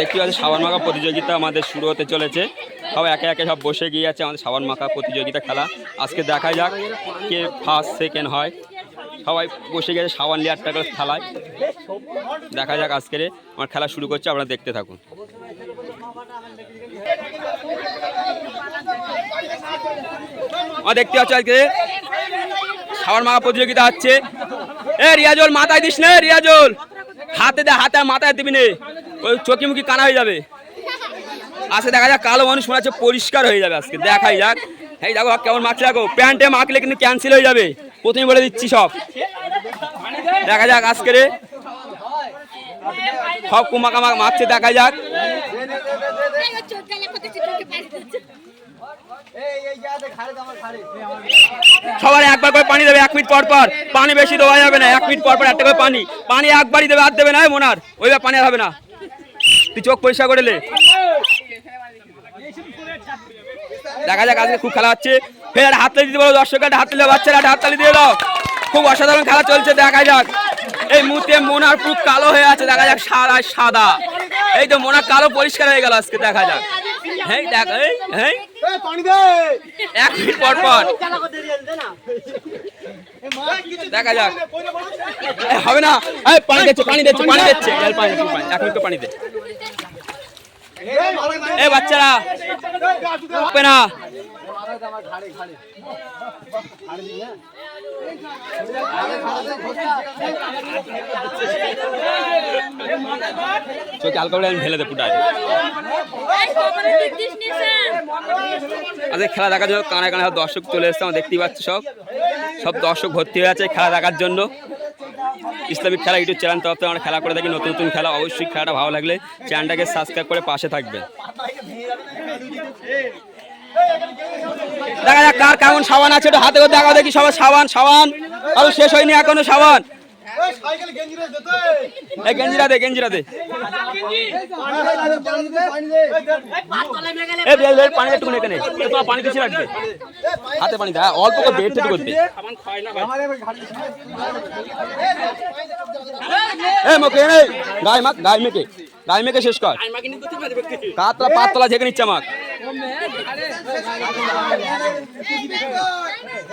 দেখতে পাচ্ছেন, সাবান মাখা প্রতিযোগিতা আমাদের শুরু হতে চলেছে। সব একে একে সব বসে গিয়ে আছে আমাদের সাবান মাখা প্রতিযোগিতা খেলা। আজকে দেখা যাক কে ফার্স্ট সেকেন্ড হয়। সবাই বসে গেছে সাবান লেয়ারটা করে খেলায়। দেখা যাক আজকে আমার খেলা শুরু করছে, আপনারা দেখতে থাকুন। দেখতে পাচ্ছি আজকে সাবান মাখা প্রতিযোগিতা হচ্ছে। এ, রিয়াজল, মাথায় দিস না, রিয়াজল। হাতে দে, হাতে মাথায় দিবি নে। ওই চোখি মুখি কানা হয়ে যাবে। আজকে দেখা যাক, কালো মানুষ মনে হচ্ছে পরিষ্কার হয়ে যাবে আজকে। দেখাই যাক। এই দেখো, কেমন মাখছে দেখো। প্যান্টে মাখলে কিন্তু ক্যান্সেল হয়ে যাবে। প্রথমে বলে দিচ্ছি সব। দেখা যাক আজকে রে। সব কুমাকা মাখ মাখছে, দেখা যাক। সবার একবার করে পানি দেবে, এক মিনিট পর পর। পানি বেশি দেওয়া যাবে না, এক মিনিট পর পর একটা করে পানি। পানি একবারই দেবে, আর দেবে না মোনার। ওইবার পানি আর হবে না। তুই চোখ পরিষ্কার করে দেখা যাক, আজকে খুব খেলা হচ্ছে। ফের হাত তালি দিতে বলো দর্শকের হাত তালি বাচ্চারা হাত তালি দিয়ে দাও। খুব অসাধারণ খেলা চলছে দেখা যাক। এই মুহূর্তে মোনার পুরো কালো হয়ে আছে, দেখা যাক, সাদা সাদা। এই তো মোনার কালো পরিষ্কার হয়ে গেল আজকে, দেখা যাক। হ্যাঁ দেখ এই হ্যাঁ এক মিনিট পর পর দেখা যাক হবে না এই পানি দিচ্ছে পানি দিচ্ছে পানি দিচ্ছে পানি পানি এক মিনিট পানি দে এ বাচ্চারা দে পুটায় খেলা দেখার জন্য কানায় কানায় দর্শক চলে এসছে, আমরা দেখতেই পাচ্ছি সব। সব দর্শক ভর্তি হয়ে আছে খেলা দেখার জন্য। ইসলামিক খেলা ইউটিউব চ্যানেল তরফ থেকে আমরা খেলা করে থাকি, নতুন নতুন খেলা। অবশ্যই খেলাটা ভালো লাগলে চ্যানেলটাকে সাবস্ক্রাইব করে পাশে থাকবে দেখা যাক কার কেমন সাবান আছে একটু হাতে করে দেখাও দেখি সবার সাবান সাবান। আরও শেষ হয়নি এখনও সাবান। এই গেঞ্জিরা দে দে। পানি একটু এখানে। পানি কিছু রাখবে। হাতে পানি দে হ্যাঁ, অল্প করে বেড এ মোকে গায়ে গায়ে মেকে গায়ে মেকে শেষ কর। কাতলা পাতলা যেখানে ইচ্ছা মাখ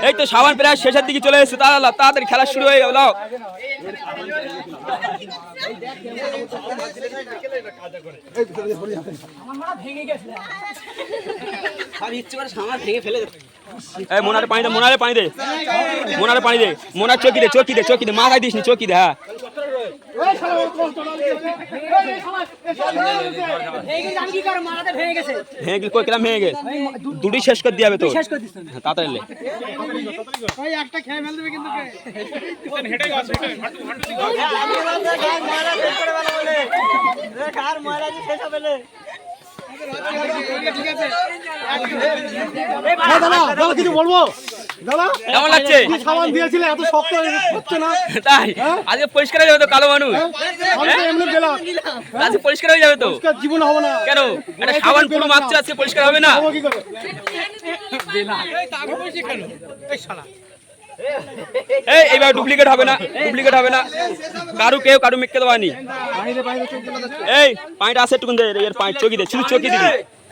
এই তো সাবান প্রায় শেষের দিকে চলে এসেছে তাড়াতাড়ি তাড়াতাড়ি খেলা শুরু হয়ে গেল মোনারে পানি দে, মোনারে পানি দে, মোনারে পানি দে, মোনার চকি দে চকি দে চকি দে, মাথায় দিস নি চকি দে হ্যাঁ। দুটি শেষ করে দিয়ে হবে তো হ্যাঁ, তাড়াতাড়ি লে। দাদা দাদা কিছু বলব? কেমন লাগছে? সাবান দিয়েছিলে এত শক্ত হচ্ছে না? তাই আজকে পরিষ্কার হয়ে যাবে তো কালো মানুষ। আমি তো এমনি গেলাম। আজকে পরিষ্কার হয়ে যাবে তো। জীবন হবে না। কেন? একটা সাবান পুরো মারছে আজকে পরিষ্কার হবে না? হব কি করে? এই এইবার ডুপ্লিকেট হবে না ডুপ্লিকেট হবে না। কারু কেউ কারু মেককে দেওয়ানি এই পানিটা আছে একটু দে এর পানি চকি দে শুধু চকি দিবি।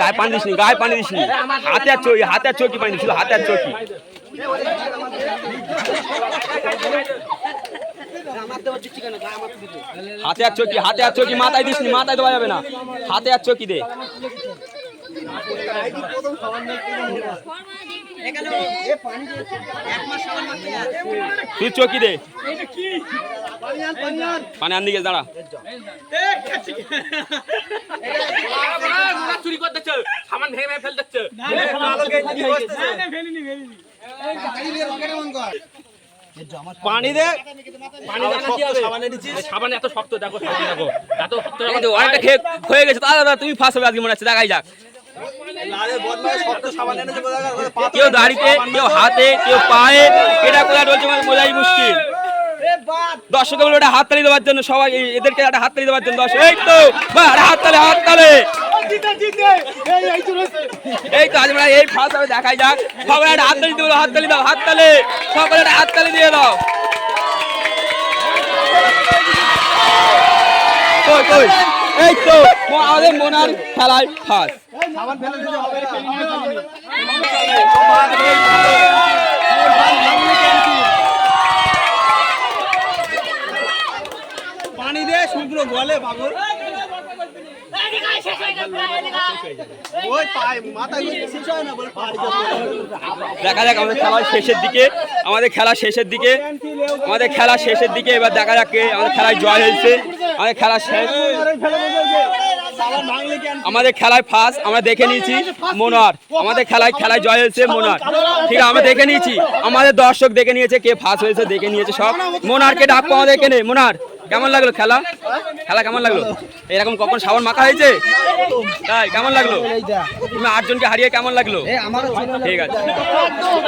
গায়ে পানি দিসনি, গায়ে পানি দিসনি। হাতে আর চকি, হাতে আর চকি পানি দিস হাতে আর চকি। হাতে আর চকি, হাতে আর চকি, মাথায় দিসনি, মাথায় দেওয়া যাবে না। হাতে আর চকি দে। পানি আন দিকে দাঁড়া চুরি সামান ভেঙে পানি সাবান এত শক্ত, দেখো দেখো। এত শক্ত হয়ে গেছে। তুমি ফার্স্ট হবে, আজকে মনে হচ্ছে। দেখাই যাক। কেউ দাড়িতে, কেউ হাতে, কেউ পায়ে, এটা কোথায় মানে বোঝাই মুশকিল। দর্শক বলে একটা হাততালি দেওয়ার জন্য সবাই এদেরকে একটা হাততালি দেওয়ার জন্য দর্শক এই তো হাততালি হাততালি। এই তো, আজ মানে এই ফার্স্ট হবে দেখাই যাক। সবাই একটা হাততালি দেবো হাততালি দাও, হাততালি। সকলে একটা হাততালি দিয়ে দাও। কই কই? এই তো আমাদের মোনার খেলায় পানি দে গলে পাড়ি দেখা যাক আমাদের খেলা শেষের দিকে আমাদের খেলা শেষের দিকে আমাদের খেলা শেষের দিকে এবার দেখা যাক কে আমাদের খেলায় জয় হয়েছে। আমাদের খেলা শেষ। আমাদের খেলায় ফার্স্ট আমরা দেখে নিয়েছি মোনার আমাদের খেলায় খেলায় জয় হয়েছে মোনার ঠিক আছে আমরা দেখে নিয়েছি। আমাদের দর্শক দেখে নিয়েছে কে ফার্স্ট হয়েছে দেখে নিয়েছে সব। মোনারকে ডাকবো আমাদের এখানে মোনার কেমন লাগল খেলা? খেলা কেমন লাগল? এরকম কখন সাবান মাখা হয়েছে? তাই কেমন লাগল? তুমি আটজনকে হারিয়ে কেমন লাগল? ঠিক আছে।